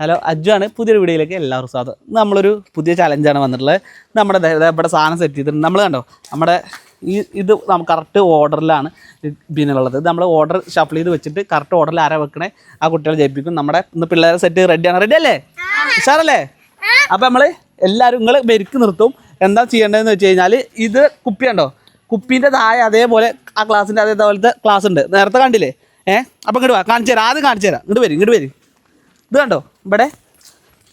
Hello Aju ആണ് പുതിയൊരു വീഡിയോയിലേക്ക് എല്ലാവർക്കും സ്വാഗതം. നമ്മളൊരു പുതിയ ചലഞ്ചാണ് വന്നിട്ടുള്ളത്. നമ്മുടെ ഇവിടെ സാധനം സെറ്റ് ചെയ്തിട്ടുണ്ട്. നമ്മൾ കണ്ടോ? നമ്മുടെ ഈ ഇത് കറക്റ്റ് ഓർഡറിലാണ് പിന്നുള്ളത് നമ്മൾ ഓർഡർ ഷഫിൾ ചെയ്ത് വെച്ചിട്ട് കറക്റ്റ് ഓർഡറിൽ ആരാ വെക്കണേ? ആ കുട്ടികളെ ജയിപ്പിക്കും. നമ്മുടെ ഇന്ന് പിള്ളേരെ സെറ്റ് റെഡിയാണ് റെഡി അല്ലേ? ഉഷാറല്ലേ? അപ്പം നമ്മൾ എല്ലാവരും നിങ്ങൾ മെരുക്ക് നിർത്തും. എന്താ ചെയ്യേണ്ടതെന്ന് വെച്ച് കഴിഞ്ഞാൽ ഇത് കുപ്പിയുണ്ടോ കുപ്പീന്റെ താഴെ അതേപോലെ ആ ക്ലാസ്സിന്റെ അതേപോലത്തെ ക്ലാസ് ഉണ്ട്. നേരത്തെ കണ്ടില്ലേ? ഏഹ് അപ്പം ഇങ്ങോട്ട് വാ. കാണിച്ചു തരാം. ആദ്യം കാണിച്ചു തരാം. ഇങ്ങോട്ട് വരും ഇങ്ങോട്ട് വരും. ഇത് കണ്ടോ ഇവിടെ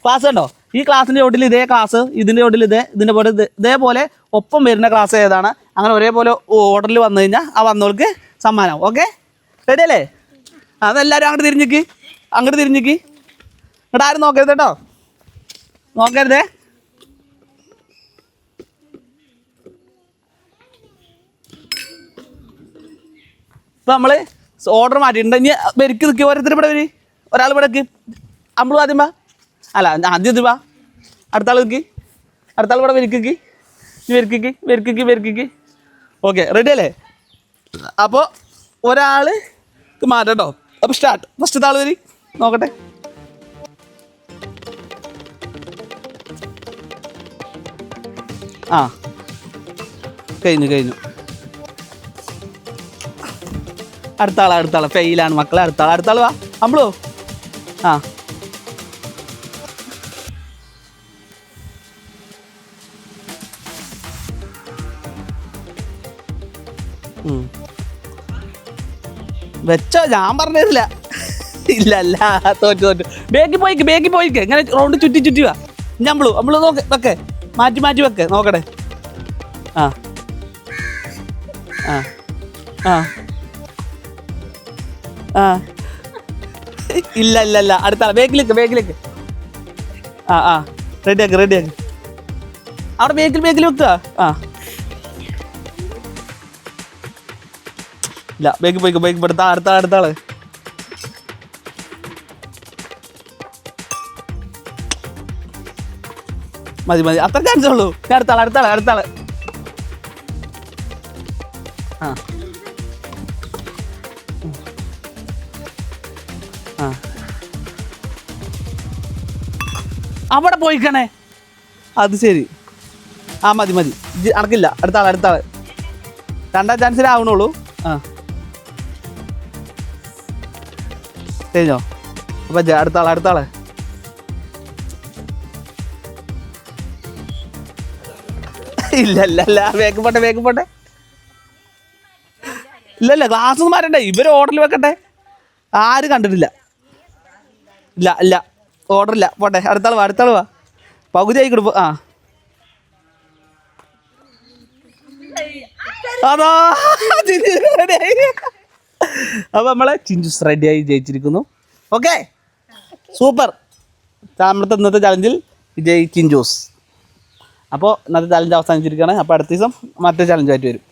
ക്ലാസ് കണ്ടോ? ഈ ക്ലാസ്സിന്റെ ചോട്ടിൽ ഇതേ ക്ലാസ് ഇതിന്റെ ചോട്ടിൽ ഇതേ ഇതിന്റെ പോലെ ഇത് ഇതേപോലെ ഒപ്പം വരുന്ന ക്ലാസ് ഏതാണ്? അങ്ങനെ ഒരേപോലെ ഓർഡറിൽ വന്നു കഴിഞ്ഞാൽ ആ വന്നവർക്ക് സമ്മാനം. ഓക്കെ റെഡി അല്ലേ? അതെല്ലാവരും അങ്ങോട്ട് തിരിഞ്ഞിക്ക്. അങ്ങോട്ട് തിരിഞ്ഞിക്ക്. എന്നിട്ട് ആരും നോക്കരുത് കേട്ടോ. നോക്കരുതേ. ഇപ്പം നമ്മൾ ഓർഡർ മാറ്റിയിട്ടുണ്ട്. ഇനി വരിക്ക് നിൽക്കുക ഓരോരുത്തർ ഇവിടെ വരി. ഒരാൾ ഇവിടെ നിൽക്ക് അമ്പളും ആദ്യം വാ. അല്ല ആദ്യം ഇത് വാ. അടുത്ത ആൾ നിൽക്കി അടുത്ത ആൾ ഇവിടെ വരിക്കിക്ക് ഈ വരിക്കിക്ക് വരിക്കിക്ക് വരിക്കിക്ക് ഓക്കെ റെഡി അല്ലേ? അപ്പോൾ ഒരാൾ മാറ്റട്ടോ. അപ്പോൾ സ്റ്റാർട്ട് ഫസ്റ്റ് ആൾ വരി. നോക്കട്ടെ. ആ. കഴിഞ്ഞു കഴിഞ്ഞു. അടുത്ത ആളാ ഫെയിലാണ് മക്കളെ അടുത്ത ആൾ വാ. അമ്പളോ ആ. വെച്ചോ ഞാൻ പറഞ്ഞില്ല ഇല്ല അല്ല തോറ്റു തോറ്റു. ബേക്കി പോയിക്ക് ബേക്കി പോയിക്ക്. ഇങ്ങനെ റൗണ്ട് ചുറ്റി ചുറ്റി വാ. ഞമ്മളു നമ്മൾ നോക്ക് വെക്കെ. മാറ്റി മാറ്റി വെക്ക്. നോക്കട്ടെ. ആ. ആ. ആ. ആ. ഇല്ല ഇല്ല ഇല്ല അടുത്ത ബേക്കിലേക്ക് ബേക്കിലേക്ക് ആ. ആ റെഡിയാക്ക് റെഡിയാക്ക് അവിടെ ബേക്കിൽ ബേക്കിൽ വെക്കുക ആ. ഇല്ല ബേക്ക് പോയിക്ക് ബേക്ക് പോയി അടുത്ത അടുത്ത മതി മതി. അത്ര ചാൻസ് ഉള്ളൂ. ഞാൻ അടുത്താളെ അടുത്താളെ അടുത്ത ആൾ അടുത്ത ആൾ. ആ. ആ. അവിടെ പോയിക്കണേ. അത് ശരി. ആ മതി മതി. അടക്കില്ല. അടുത്താളെ അടുത്താളെ രണ്ടാം ചാൻസിൽ ആവണുള്ളൂ ആ. കഴിഞ്ഞോ? അപ്പൊ അടുത്താളെ അടുത്ത ഇല്ലല്ല ആൾ ഇല്ല. ഇല്ല പോട്ടെ വേഗം പോട്ടെ. ഇല്ല ഗ്ലാസ് ഒന്നും മാറ്റണ്ടേ. ഇവർ ഓർഡറിൽ വെക്കട്ടെ. ആരും കണ്ടിട്ടില്ല. ഇല്ല ഇല്ല. ഓർഡർ ഇല്ല. പോട്ടെ അടുത്താൾ വാ അടുത്താൾ വാ. പകുതി ആയി കൊടുപ്പ് ആ. അതാ അപ്പോൾ നമ്മളെ ചിഞ്ചുസ് ആയി ജയിച്ചിരിക്കുന്നു. ഓക്കെ സൂപ്പർ നമ്മുടെ ഇന്നത്തെ ചലഞ്ചിൽ വിജയ് ചിഞ്ചൂസ്. അപ്പോൾ ഇന്നത്തെ ചലഞ്ച് അവസാനിച്ചിരിക്കുകയാണ്. അപ്പോൾ അടുത്ത ദിവസം മറ്റേ ചലഞ്ചായിട്ട് വരും.